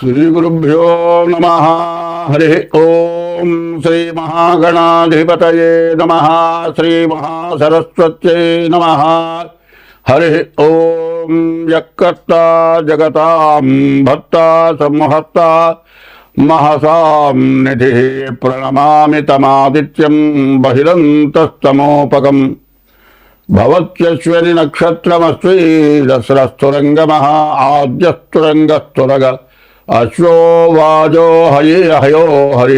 శ్రీగురుభ్యో నమ హరి ఓం శ్రీ మహాగణాధిపతయే నమ శ్రీ మహాసరస్వత్యై నమ హరి ఓం యక్కర్త జగతాం భర్త సంహర్త మహసాం నిధి ప్రణమామి తమాదిత్యం బహిరంతస్తమోపకం భవత్యశ్వని నక్షత్రమస్వి దసరస్తురంగమ ఆద్యస్తురంగస్తురగ అశ్వవాజో హరి హయో హరి.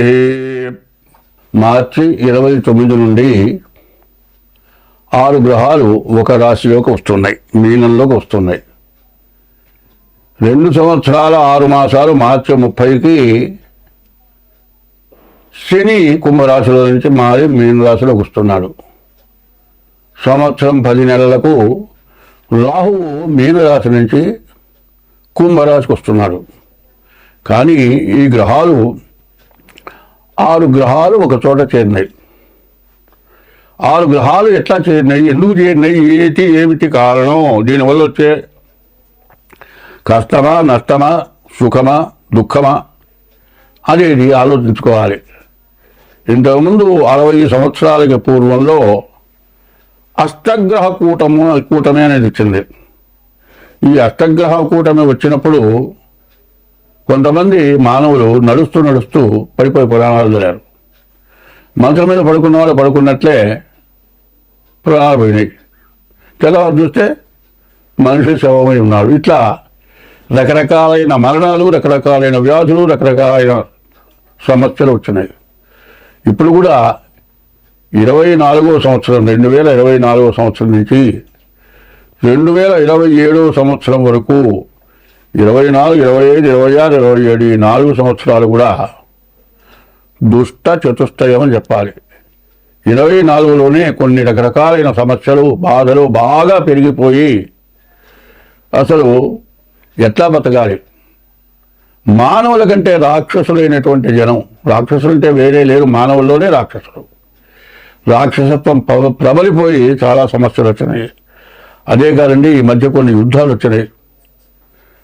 మార్చి ఇరవై తొమ్మిది నుండి ఆరు గ్రహాలు ఒక రాశిలోకి వస్తున్నాయి మీనంలోకి వస్తున్నాయి. రెండు సంవత్సరాల ఆరు మాసాలు మార్చి ముప్పైకి శని కుంభరాశిలో నుంచి మారి మీన రాశిలోకి వస్తున్నాడు. సంవత్సరం పది నెలలకు రాహువు మీనరాశి నుంచి కుంభరాశికి వస్తున్నాడు. కానీ ఈ గ్రహాలు ఆరు గ్రహాలు ఒక చోట చేరినాయి. ఆరు గ్రహాలు ఎట్లా చేరినాయి? ఎందుకు చేరినాయి? ఏటి ఏమిటి కారణం? దీనివల్ల వచ్చే కష్టమా నష్టమా సుఖమా దుఃఖమా? అనేది ఆలోచించుకోవాలి. ఇంతకుముందు అరవై సంవత్సరాలకి పూర్వంలో అష్టగ్రహ కూటము కూటమి అనేది వచ్చింది. ఈ అష్టగ్రహ కూటమి వచ్చినప్పుడు కొంతమంది మానవులు నడుస్తూ నడుస్తూ పడిపోయి పురాణాలు చదివారు మంచం మీద పడుకున్న వాళ్ళు పడుకున్నట్లే ప్రాణాలు పోయినాయి. తెల్లవారు చూస్తే మనిషి శవమై ఉన్నాడు. ఇట్లా రకరకాలైన మరణాలు రకరకాలైన వ్యాధులు రకరకాలైన సమస్యలు వచ్చినాయి. ఇప్పుడు కూడా ఇరవై నాలుగో సంవత్సరం రెండు వేల ఇరవై నాలుగో సంవత్సరం నుంచి రెండు వేల ఇరవై ఏడో సంవత్సరం వరకు ఇరవై నాలుగు ఇరవై ఐదు ఇరవై ఆరు ఇరవై ఏడు ఈ నాలుగు సంవత్సరాలు కూడా దుష్ట చతుష్టయం అని చెప్పాలి. ఇరవై నాలుగులోనే కొన్ని రకరకాలైన సమస్యలు బాధలు బాగా పెరిగిపోయి అసలు ఎట్లా బతకాలి? మానవుల కంటే రాక్షసులైనటువంటి జనం రాక్షసులు అంటే వేరే లేరు మానవుల్లోనే రాక్షసులు. రాక్షసత్వం ప్రబలిపోయి చాలా సమస్యలు వచ్చినాయి. అదే కాదండి ఈ మధ్య కొన్ని యుద్ధాలు వచ్చినాయి.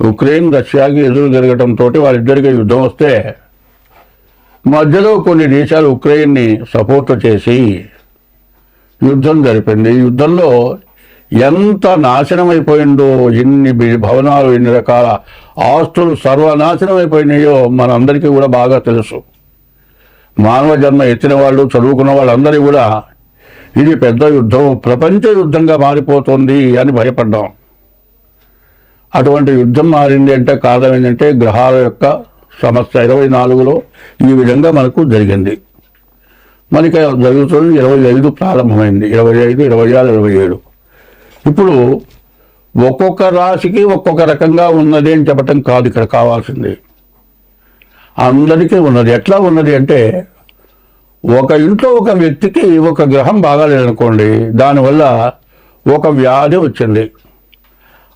ఉక్రెయిన్ రష్యాకి ఎదురు జరగడంతో వాళ్ళిద్దరికీ యుద్ధం వస్తే మధ్యలో కొన్ని దేశాలు ఉక్రెయిన్ని సపోర్ట్ చేసి యుద్ధం జరిపింది. ఈ యుద్ధంలో ఎంత నాశనం అయిపోయిందో ఎన్ని భవనాలు ఎన్ని రకాల ఆస్తులు సర్వనాశనం అయిపోయినాయో మనందరికీ కూడా బాగా తెలుసు. మానవ జన్మ ఎత్తిన వాళ్ళు చదువుకున్న వాళ్ళందరూ కూడా ఇది పెద్ద యుద్ధం ప్రపంచ యుద్ధంగా మారిపోతుంది అని భయపడ్డాం. అటువంటి యుద్ధం మారింది అంటే కారణం ఏంటంటే గ్రహాల యొక్క సమస్య. ఇరవై నాలుగులో ఈ విధంగా మనకు జరిగింది. మనకి జరుగుతుంది ఇరవై ఐదు ప్రారంభమైంది. ఇరవై ఐదు ఇరవై ఆరు ఇరవై ఏడు. ఇప్పుడు ఒక్కొక్క రాశికి ఒక్కొక్క రకంగా ఉన్నది అని చెప్పటం కాదు ఇక్కడ కావాల్సింది. అందరికీ ఉన్నది. ఎట్లా ఉన్నది అంటే ఒక ఇంట్లో ఒక వ్యక్తికి ఒక గ్రహం బాగాలేదనుకోండి దానివల్ల ఒక వ్యాధి వచ్చింది.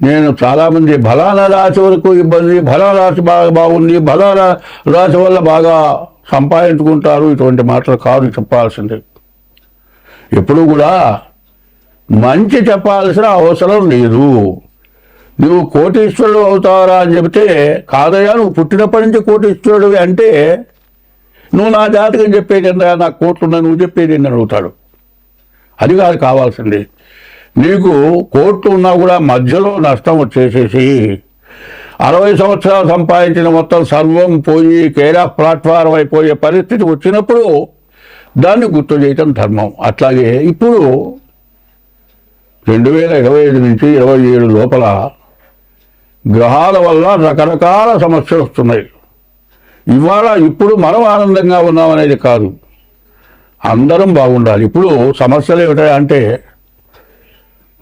నేను చాలామంది బలాన రాశి వరకు ఇబ్బంది బలా రాశి బాగా బాగుంది బలా రాశి వల్ల బాగా సంపాదించుకుంటారు. ఇటువంటి మాటలు కాదు చెప్పాల్సింది. ఎప్పుడు కూడా మంచి చెప్పాల్సిన అవసరం లేదు. నువ్వు కోటీశ్వరుడు అవుతావరా అని చెబితే కాదయ్యా నువ్వు పుట్టినప్పటి నుంచి కోటీశ్వరుడు అంటే నువ్వు నా జాతకం చెప్పేది ఏందా నా కోట్లున్నా నువ్వు చెప్పేది ఏందని అడుగుతాడు. అది కాదు కావాల్సింది. నీకు కోట్లు ఉన్నా కూడా మధ్యలో నష్టం వచ్చేసేసి అరవై సంవత్సరాలు సంపాదించిన మొత్తం సర్వం పోయి కేరా ప్లాట్ఫారం అయిపోయే పరిస్థితి వచ్చినప్పుడు దాన్ని గుర్తు చేయటం ధర్మం. అట్లాగే ఇప్పుడు రెండు వేల ఇరవై ఐదు నుంచి ఇరవై ఏడు లోపల గ్రహాల వల్ల రకరకాల సమస్యలు వస్తున్నాయి. ఇవాళ ఇప్పుడు మనం ఆనందంగా ఉన్నామనేది కాదు. అందరం బాగుండాలి. ఇప్పుడు సమస్యలు ఏమిటంటే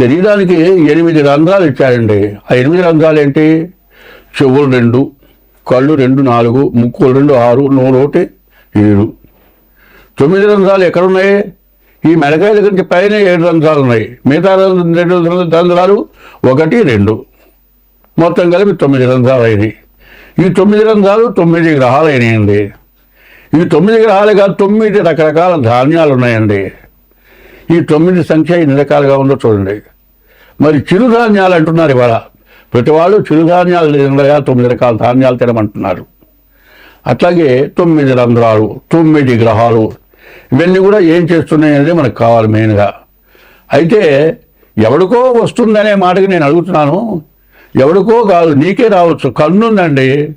శరీరానికి ఎనిమిది రంధ్రాలు ఇచ్చారండి. ఆ ఎనిమిది రంధ్రాలు ఏంటి? చెవులు రెండు కళ్ళు రెండు నాలుగు ముక్కులు రెండు ఆరు నోరు ఒకటి ఏడు. తొమ్మిది రంధ్రాలు ఎక్కడున్నాయి? ఈ మెడకాయ దగ్గర పైన ఏడు రంధ్రాలు ఉన్నాయి. మిగతా రెండు రంధ్రాలు ఒకటి రెండు. మొత్తం కలిపి తొమ్మిది రంధ్రాలు అయినాయి ఈ తొమ్మిది రంధ్రాలు తొమ్మిది గ్రహాలు అయినాయండి ఈ తొమ్మిది గ్రహాలుగా తొమ్మిది రకరకాల ధాన్యాలు ఉన్నాయండి ఈ తొమ్మిది సంఖ్య ఎన్ని రకాలుగా ఉందో చూడండి. మరి చిరుధాన్యాలు అంటున్నారు ఇవాళ. ప్రతి వాళ్ళు చిరుధాన్యాలు తినగా తొమ్మిది రకాల ధాన్యాలు తినమంటున్నారు. అట్లాగే తొమ్మిది రంధ్రాలు తొమ్మిది గ్రహాలు ఇవన్నీ కూడా ఏం చేస్తున్నాయి అనేది మనకు కావాలి మెయిన్గా. అయితే ఎవడికో వస్తుందనే మాటకి నేను అడుగుతున్నాను. ఎవడికో కాదు నీకే రావచ్చు. కన్నుందండి.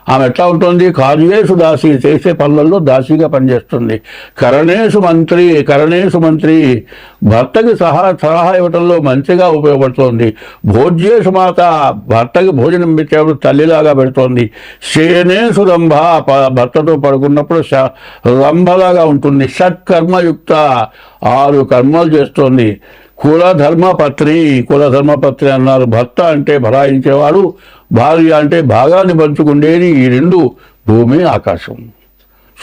ఆమె ఎట్లా ఉంటుంది? కార్యేషు దాసి చేసే పనులలో దాసిగా పనిచేస్తుంది. కరణేశు మంత్రి కరణేశు మంత్రి భర్తకి సహా సలహా ఇవ్వటంలో మంచిగా ఉపయోగపడుతోంది. భోజ్యేషు మాత భర్తకి భోజనం పెట్టేప్పుడు తల్లిలాగా పెడుతోంది. శేనేసు రంభ భర్తతో పడుకున్నప్పుడు రంభలాగా ఉంటుంది. షట్కర్మయుక్త ఆరు కర్మలు చేస్తోంది. కుల ధర్మపత్రి అన్నారు. భర్త అంటే భరాయించేవాడు భార్య అంటే భాగాన్ని పంచుకుండేది ఈ రెండు భూమి ఆకాశం.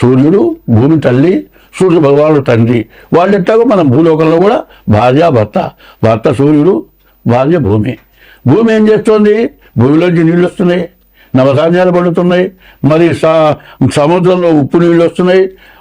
సూర్యుడు భూమి తల్లి సూర్య భగవానుడు తండ్రి. వాళ్ళెట్టాగో మన భూలోకంలో కూడా భార్య భర్త భర్త సూర్యుడు భార్య భూమి. భూమి ఏం చేస్తోంది? భూమిలోంచి నీళ్ళు వస్తున్నాయి నవధాన్యాలు పడుతున్నాయి మరి స- సముద్రంలో ఉప్పు నీళ్ళు వస్తున్నాయి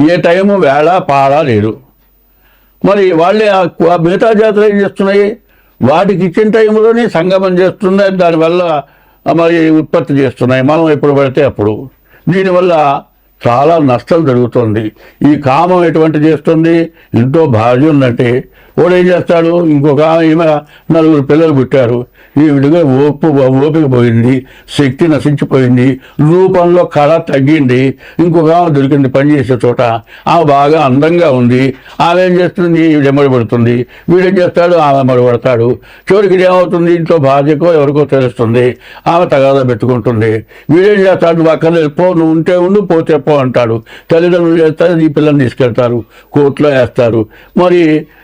ఏ టైము వేళ పాడ లేదు. మరి వాళ్ళే మిగతా జాతర ఏం చేస్తున్నాయి? వాటికి ఇచ్చిన టైంలోనే సంగమం చేస్తున్నాయి. దానివల్ల మరి ఉత్పత్తి చేస్తున్నాయి. మనం ఎప్పుడు పడితే అప్పుడు. దీనివల్ల చాలా నష్టం జరుగుతుంది. ఈ కామం ఎటువంటి చేస్తుంది? ఇంట్లో భార్య ఉందంటే వాడు ఏం చేస్తాడు? ఇంకొక ఆమె ఈమె నలుగురు పిల్లలు పుట్టారు. ఈవిడిగా ఓపు ఓపిక పోయింది శక్తి నశించిపోయింది రూపంలో కళ తగ్గింది ఇంకొక ఆమె దొరికింది పనిచేసే చోట ఆమె బాగా అందంగా ఉంది ఆమె ఏం చేస్తుంది? ఈవిడ ఎమ్మడిపడుతుంది వీడేం చేస్తాడు? ఆమె మడిపడతాడు చివరికి ఏమవుతుంది? ఇంట్లో భార్యకో ఎవరికో తెలుస్తుంది. ఆమె తగాదా పెట్టుకుంటుంది. వీడేం చేస్తాడు? నువ్వు అక్కడ పో నువ్వు ఉంటే ఉండు పోతే పో అంటాడు. తల్లిదండ్రులు చేస్తారు ఈ పిల్లల్ని తీసుకెళ్తారు. కోర్టులో వేస్తారు. మరి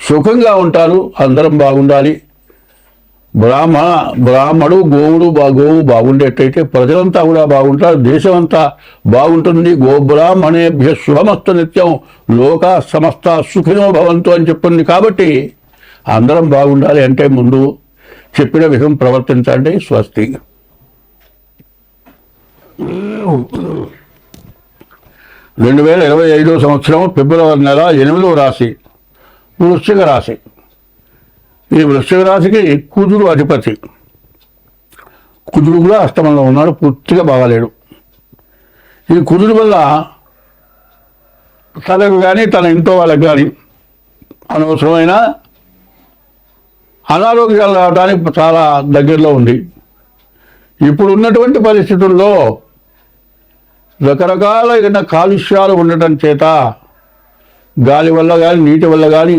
సుఖంగా ఉంటారు అందరం బాగుండాలి. బ్రాహ్మణ బ్రాహ్మడు గోవుడు బా గోవు బాగుండేటైతే ప్రజలంతా కూడా బాగుంటారు దేశం అంతా బాగుంటుంది. గోబ్రాహ్మణేభ్య శుభమస్త నిత్యం లోక సమస్త సుఖినో భవంతు అని చెప్పింది కాబట్టి అందరం బాగుండాలి అంటే ముందు చెప్పిన విధం ప్రవర్తించండి స్వస్తి. రెండు వేల ఇరవై ఐదో సంవత్సరం ఫిబ్రవరి నెల ఎనిమిదో రాశి. వృశ్చిక రాశి. ఈ వృశ్చిక రాశికి కుజుడు అధిపతి. కుజుడు కూడా అష్టమంలో ఉన్నాడు పూర్తిగా బాగాలేడు. ఈ కుజుడు వల్ల తనకు కానీ తన ఇంట్లో వాళ్ళకి కానీ అనవసరమైన అనారోగ్యాలు రావడానికి చాలా దగ్గరలో ఉంది. ఇప్పుడు ఉన్నటువంటి పరిస్థితుల్లో రకరకాలైన కాలుష్యాలు ఉండటం చేత గాలి వల్ల కానీ నీటి వల్ల కానీ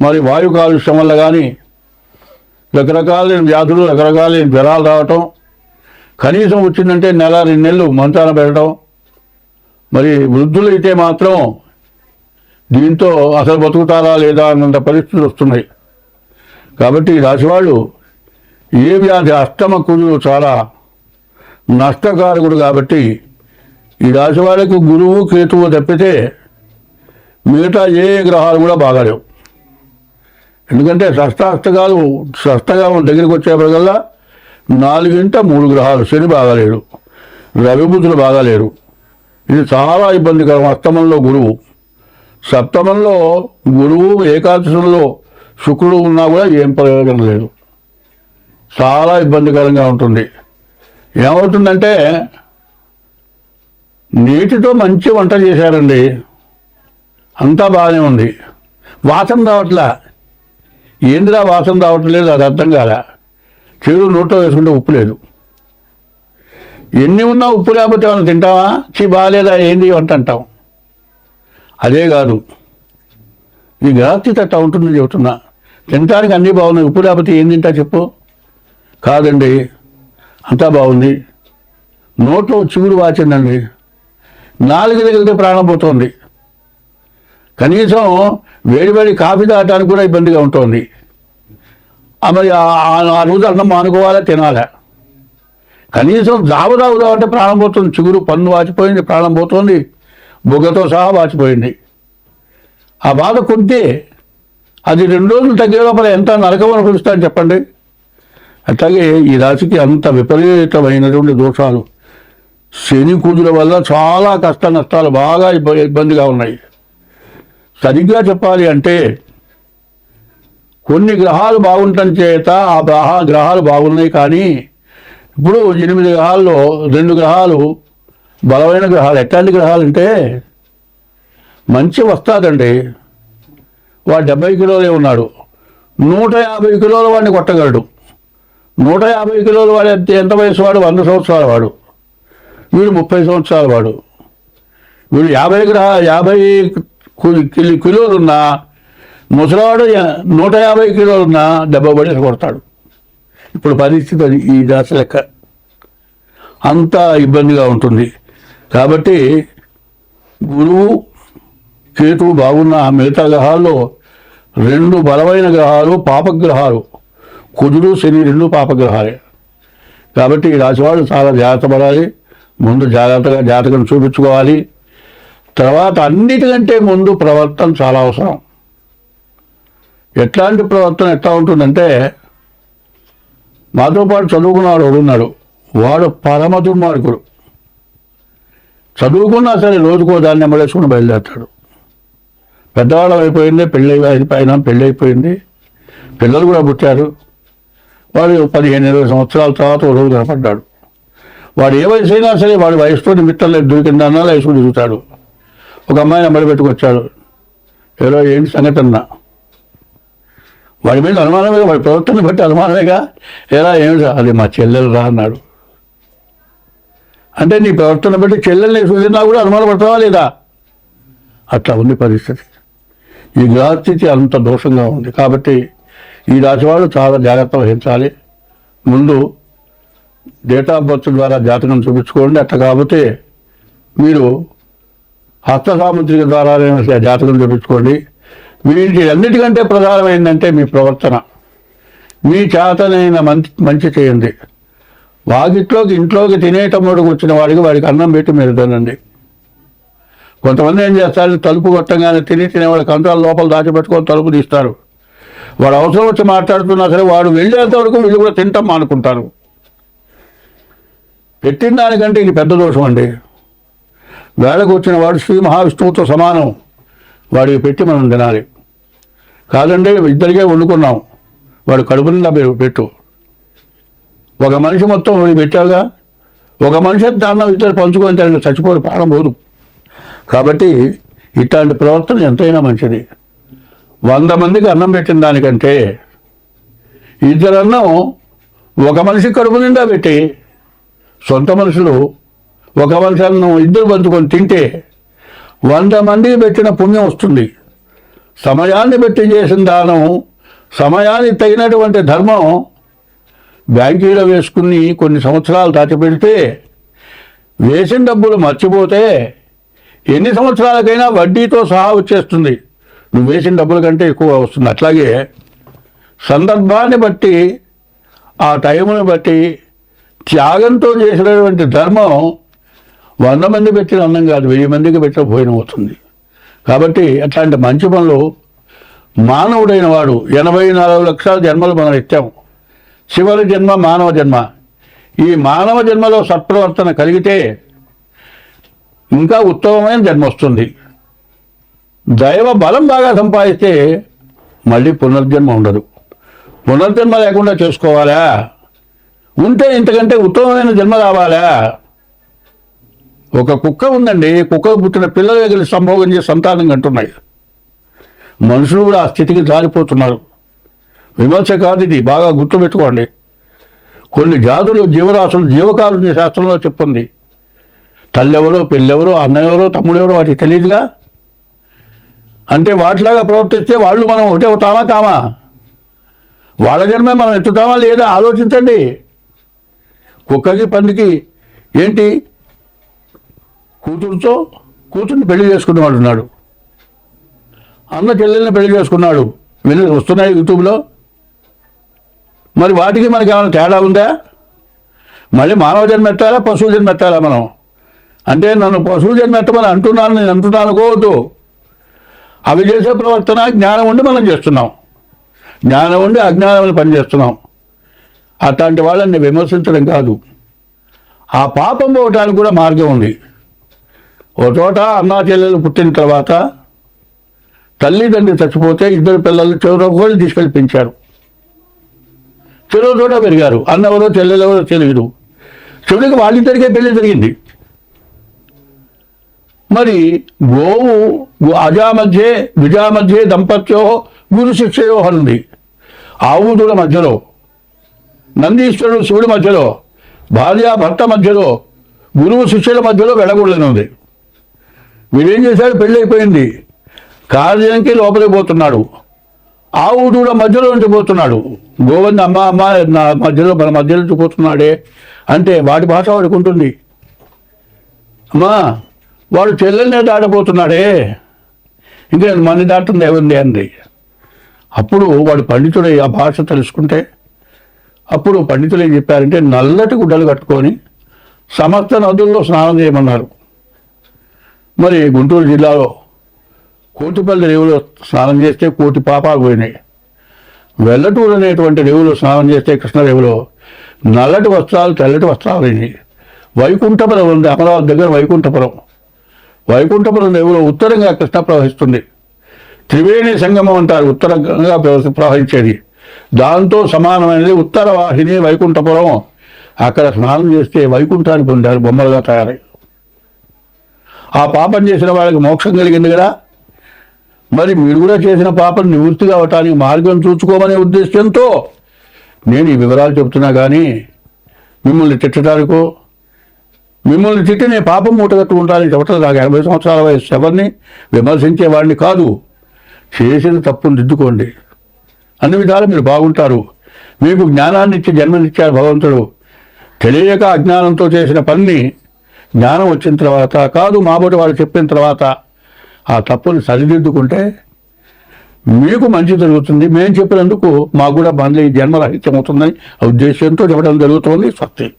మరి వాయు కాలుష్యం వల్ల కానీ రకరకాలైన వ్యాధులు రకరకాలైన జ్వరాలు రావటం కనీసం వచ్చిందంటే నెల రెండు నెలలు మంచాన పెట్టడం మరి వృద్ధులైతే మాత్రం దీంతో అసలు బతుకుతారా లేదా అన్నంత పరిస్థితులు వస్తున్నాయి. కాబట్టి ఈ రాశివాళ్ళు ఏ వ్యాధి అష్టమ కుజుడు చాలా నష్టకారకుడు కాబట్టి ఈ రాశి వాళ్ళకు గురువు కేతువు తప్పితే మిగతా ఏ గ్రహాలు కూడా బాగాలేవు. ఎందుకంటే షష్టాష్టకాలు షష్టకాలం దగ్గరికి వచ్చేప్పటికల్లా నాలుగింట మూడు గ్రహాలు. శని బాగాలేడు. రవిబుద్ధులు బాగాలేరు ఇది చాలా ఇబ్బందికరం. అష్టమంలో గురువు. సప్తమంలో గురువు ఏకాదశంలో శుక్రుడు ఉన్నా కూడా ఏం ప్రయోజనం లేదు. చాలా ఇబ్బందికరంగా ఉంటుంది. ఏమవుతుందంటే నీటితో మంచి వంట చేశారండి. అంతా బాగానే ఉంది. వాసన రావట్లా? ఏందిరా వాసన రావట్లేదు? అది అర్థం కాదా చెడు నోట్లో వేసుకుంటే ఉప్పు లేదు. ఎన్ని ఉన్నా ఉప్పు లేకపోతే మనం తింటావా? చీ బాగాలేదా? ఏంది? వంట అంటాం అదే కాదు. నీ గ్రాస్తి తట్ట ఉంటుందని చెబుతున్నా. తినటానికి అన్నీ బాగున్నాయి. ఉప్పు లేకపోతే ఏం తింటా చెప్పు? కాదండి. అంతా బాగుంది. నోట్లో చిగురు వాచిందండి. నాలుగు తగిలితే ప్రాణం పోతుంది. కనీసం వేడివేడి కాఫీ తాగటానికి కూడా ఇబ్బందిగా ఉంటుంది. మరి ఆ- రోజు అన్నం మానుకోవాలా తినాలా? కనీసం జాబు అంటే ప్రాణం పోతుంది. చిగురు పన్ను వాచిపోయింది ప్రాణం పోతుంది. బుగ్గతో సహా వాచిపోయింది. ఆ బాధ కొంటే అది రెండు రోజులు తగ్గే లోపల ఎంత నరకం అని చెప్పండి. అట్లాగే ఈ రాశికి అంత విపరీతమైనటువంటి దోషాలు. శని కుదుల వల్ల చాలా కష్ట నష్టాలు బాగా ఇబ్బంది ఇబ్బందిగా ఉన్నాయి. సరిగ్గా చెప్పాలి అంటే కొన్ని గ్రహాలు బాగుండటం చేత ఆ గ్రహ గ్రహాలు బాగున్నాయి కానీ ఇప్పుడు ఎనిమిది గ్రహాల్లో రెండు గ్రహాలు బలమైన గ్రహాలు ఎట్లాంటి గ్రహాలు అంటే మంచి వస్తాదండి. వాడు డెబ్బై కిలోలే ఉన్నాడు. నూట యాభై కిలోల వాడిని కొట్టగలడు. నూట యాభై కిలోల వాడు ఎంత వయసు వాడు? వంద సంవత్సరాల వాడు. వీడు ముప్పై సంవత్సరాల వాడు. వీడు యాభై గ్రహ యాభై కిలోలున్నా ముసలివాడు నూట యాభై కిలోలున్నా డెబ్బై పడేసి కొడతాడు. ఇప్పుడు పరిస్థితి అది ఈ దాస లెక్క. అంత ఇబ్బందిగా ఉంటుంది. కాబట్టి గురువు కేతువు బాగున్న మిగతా గ్రహాల్లో రెండు బలమైన గ్రహాలు పాపగ్రహాలు. కుజుడు శని రెండు పాపగ్రహాలే. కాబట్టి ఈ రాశివాడు చాలా జాగ్రత్త పడాలి. ముందు జాగ్రత్తగా జాతకం చూపించుకోవాలి. తర్వాత అన్నిటికంటే ముందు ప్రవర్తన చాలా అవసరం. ఎట్లాంటి ప్రవర్తన ఎట్లా ఉంటుందంటే మాతో పాటు చదువుకున్నవాడు ఒకడు ఉన్నాడు. వాడు పరమ దుర్మార్గుడు. చదువుకున్నా సరే రోజుకో దాన్ని అమ్మలేసుకుని బయలుదేరుతాడు. పెద్దవాళ్ళం అయిపోయింది పెళ్ళి అయిపోయినా పెళ్ళి అయిపోయింది. పిల్లలు కూడా పుట్టారు. వాడు పదిహేను ఇరవై సంవత్సరాల తర్వాత ఒక రోజు కనపడ్డాడు. వాడు ఏ వయసు అయినా సరే వాడి వయసుతో మిత్రులు లేదు దొరికిందన్నా వయసు దిగుతాడు ఒక అమ్మాయిని అమ్మడి పెట్టుకొచ్చాడు. ఏదో ఏంటి సంగతి అన్నా. వాడి మీద అనుమానమేగా వాడి ప్రవర్తన బట్టి అనుమానమేగా? ఎలా ఏమిటి అది మా చెల్లెలు రా అన్నాడు. అంటే నీ ప్రవర్తన బట్టి చెల్లెల్ని చూసినా కూడా అనుమానపడతావా లేదా? అట్లా ఉంది పరిస్థితి. ఈ గ్రహస్థితి అంత దోషంగా ఉంది. కాబట్టి ఈ రాశివాడు చాలా జాగ్రత్త వహించాలి. ముందు డేట్ ఆఫ్ బర్త్ ద్వారా జాతకం చూపించుకోండి. అట్లా కాకపోతే మీరు హస్త సాముద్రిక ద్వారా జాతకం చూపించుకోండి. వీటి అన్నిటికంటే ప్రధానమైందంటే మీ ప్రవర్తన. మీ చేతనైన మంచి మంచి చేయండి. వాకిట్లోకి ఇంట్లోకి తినేటమ్ముడికి వచ్చిన వాడికి వాడికి అన్నం పెట్టి మీరు తినండి. కొంతమంది ఏం చేస్తారు? తలుపు కొట్టంగానే తిని తినేవాడు కంట్రోల్ లోపల దాచిపెట్టుకొని తలుపు తీస్తారు. వాడు అవసరం వచ్చి మాట్లాడుతున్నా సరే వాడు వెళ్ళేంత వరకు వీళ్ళు కూడా తింటాం అనుకుంటారు. పెట్టిన దానికంటే ఇది పెద్ద దోషం అండి. వేళకు వచ్చిన వాడు శ్రీ మహావిష్ణువుతో సమానం. వాడికి పెట్టి మనం తినాలి. కాదండి ఇద్దరికే వండుకున్నాం. వాడు కడుపు నిండా పెట్టు. ఒక మనిషి మొత్తం వాడికి పెట్టావుగా? ఒక మనిషి దాన్ని ఇద్దరు పంచుకొని తినండి చచ్చిపోయి ప్రాణం పోదు. కాబట్టి ఇట్లాంటి ప్రవర్తన ఎంతైనా మంచిది. వంద మందికి అన్నం పెట్టిన దానికంటే ఇద్దరు అన్నం ఒక మనిషి కడుపు నిండా పెట్టి సొంత మనుషులు ఒక మనిషి ఇద్దరు పంచుకొని తింటే వంద మందికి పెట్టిన పుణ్యం వస్తుంది. సమయాన్ని పెట్టి చేసిన దానం సమయానికి తగినటువంటి ధర్మం బ్యాంకీలో వేసుకుని కొన్ని సంవత్సరాలు దాచిపెడితే వేసిన డబ్బులు మర్చిపోతే ఎన్ని సంవత్సరాలకైనా వడ్డీతో సహా వచ్చేస్తుంది. నువ్వు వేసిన డబ్బుల కంటే ఎక్కువ వస్తుంది. అట్లాగే సందర్భాన్ని బట్టి ఆ టైముని బట్టి త్యాగంతో చేసినటువంటి ధర్మం వంద మంది పెట్టిన అన్నం కాదు వెయ్యి మందికి పెట్టిన భోజనం అవుతుంది. కాబట్టి అట్లాంటి మంచి పనులు మానవుడైన వాడు ఎనభై నాలుగు లక్షల జన్మలు మనం ఎత్తాం. చివరి జన్మ మానవ జన్మ. ఈ మానవ జన్మలో సత్ప్రవర్తన కలిగితే ఇంకా ఉత్తమమైన జన్మ వస్తుంది. దైవ బలం బాగా సంపాదిస్తే మళ్ళీ పునర్జన్మ ఉండదు. పునర్జన్మ లేకుండా చేసుకోవాలా? ఉంటే ఇంతకంటే ఉత్తమమైన జన్మ రావాలా? ఒక కుక్క ఉందండి కుక్క పుట్టిన పిల్లల దగ్గర సంభోగం చేసి సంతానం కంటున్నాయి. మనుషులు కూడా ఆ స్థితికి జారిపోతున్నారు. విమర్శ కాదు ఇది బాగా గుర్తుపెట్టుకోండి. కొన్ని జాతులు జీవరాశులు జీవకారుణ్య శాస్త్రంలో చెప్పింది. తల్లెవరో పెళ్ళెవరో అన్నెవరో తమ్ముడెవరో వాటికి తెలియదుగా అంటే వాటిలాగా ప్రవర్తిస్తే వాళ్ళు మనం ఒకటే అవుతామా కామా? వాళ్ళ జన్మే మనం ఎత్తుతామా లేదా? ఆలోచించండి. కుక్కకి పందికి ఏంటి? కూతురుతో కూతుర్ని పెళ్ళి చేసుకునేవాడు ఉన్నాడు. అన్న చెల్లెల్ని పెళ్ళి చేసుకున్నాడు. విని వస్తున్నాయి యూట్యూబ్లో. మరి వాటికి మనకి ఏమైనా తేడా ఉందా? మళ్ళీ మానవ జన్మ ఎత్తాలా పశువు జన్మ ఎత్తాలా మనం? అంటే నన్ను పశువు జన్మ ఎత్తమని అంటున్నాను నేను అంటున్నాను అనుకోవద్దు అవి చేసే ప్రవర్తన జ్ఞానం ఉండి మనం చేస్తున్నాం. జ్ఞానం ఉండి అజ్ఞానం పని చేస్తున్నాం. అట్లాంటి వాళ్ళని విమర్శించడం కాదు. ఆ పాపం పోవటానికి కూడా మార్గం ఉంది. ఓ చోట అన్నా చెల్లెలు పుట్టిన తర్వాత తల్లిదండ్రి చచ్చిపోతే ఇద్దరు పిల్లలు చెరువు కూడా తీసుకెళ్ళి పెంచారు చెరువు చోట పెరిగారు. అన్నెవరో చెల్లెలెవరో తెలియదు. చెవుడికి వాళ్ళిద్దరికే పెళ్ళి జరిగింది. మరి గోవు అజా మధ్యే విజా మధ్యే దంపత్యో గురు శిక్షయో ఉంది. ఆవుతుల మధ్యలో నందీశ్వరుడు శివుడి మధ్యలో భార్య భర్త మధ్యలో గురువు శిష్యుల మధ్యలో వెళ్ళకూడదని ఉంది. వీడేం చేశాడు? పెళ్ళి అయిపోయింది. కార్యానికి లోపలికి పోతున్నాడు. ఆవు కూడా మధ్యలో నుంచి పోతున్నాడు. గోవింద అమ్మ అమ్మ నా మధ్యలో మన మధ్యలో నుంచి పోతున్నాడే అంటే వాడి భాష వాడికి ఉంటుంది. అమ్మా వాడు చెల్లెల్ని దాటపోతున్నాడే ఇంకా మన దాటుంది ఏముంది అంది. అప్పుడు వాడు పండితుడు ఆ భాష తెలుసుకుంటే అప్పుడు పండితులు ఏం చెప్పారంటే నల్లటి గుడ్డలు కట్టుకొని సమస్త నదుల్లో స్నానం చేయమన్నారు. మరి గుంటూరు జిల్లాలో కోటిపల్లి రేవులో స్నానం చేస్తే కోటి పాపాలు పోయినాయి. వెల్లటూరు అనేటువంటి రేవులో స్నానం చేస్తే కృష్ణరేవులో నల్లటి వస్త్రాలు తెల్లటి వస్త్రాలు అయినాయి. వైకుంఠపురం ఉంది అమరావతి దగ్గర వైకుంఠపురం. వైకుంఠపురం రేవులో ఉత్తరంగా కృష్ణ ప్రవహిస్తుంది. త్రివేణి సంగమం అంటారు ఉత్తరంగా ప్రవహించేది. దాంతో సమానమైనది ఉత్తర వాహిని వైకుంఠపురం. అక్కడ స్నానం చేస్తే వైకుంఠాన్ని పొందారు బొమ్మలుగా తయారై ఆ పాపం చేసిన వాళ్ళకి మోక్షం కలిగింది కదా. మరి మీరు కూడా చేసిన పాపం నివృత్తి కావటానికి మార్గం చూసుకోమనే ఉద్దేశంతో నేను ఈ వివరాలు చెప్తున్నా కానీ మిమ్మల్ని తిట్టడానికో మిమ్మల్ని తిట్టి నేను పాపం ఉండాలని చెప్పటం నాకు ఎనభై సంవత్సరాల వయసు ఎవరిని విమర్శించేవాడిని కాదు. చేసిన తప్పును దిద్దుకోండి. అన్ని విధాలు మీరు బాగుంటారు. మీకు జ్ఞానాన్ని ఇచ్చి జన్మనిచ్చారు భగవంతుడు. తెలియక అజ్ఞానంతో చేసిన పనిని జ్ఞానం వచ్చిన తర్వాత కాదు మాబోటి వాళ్ళు చెప్పిన తర్వాత ఆ తప్పుని సరిదిద్దుకుంటే మీకు మంచి జరుగుతుంది. మేము చెప్పినందుకు మాకు కూడా మళ్ళీ జన్మరహిత్యం అవుతుందని ఆ ఉద్దేశంతో చెప్పడం జరుగుతుంది స్వస్తి.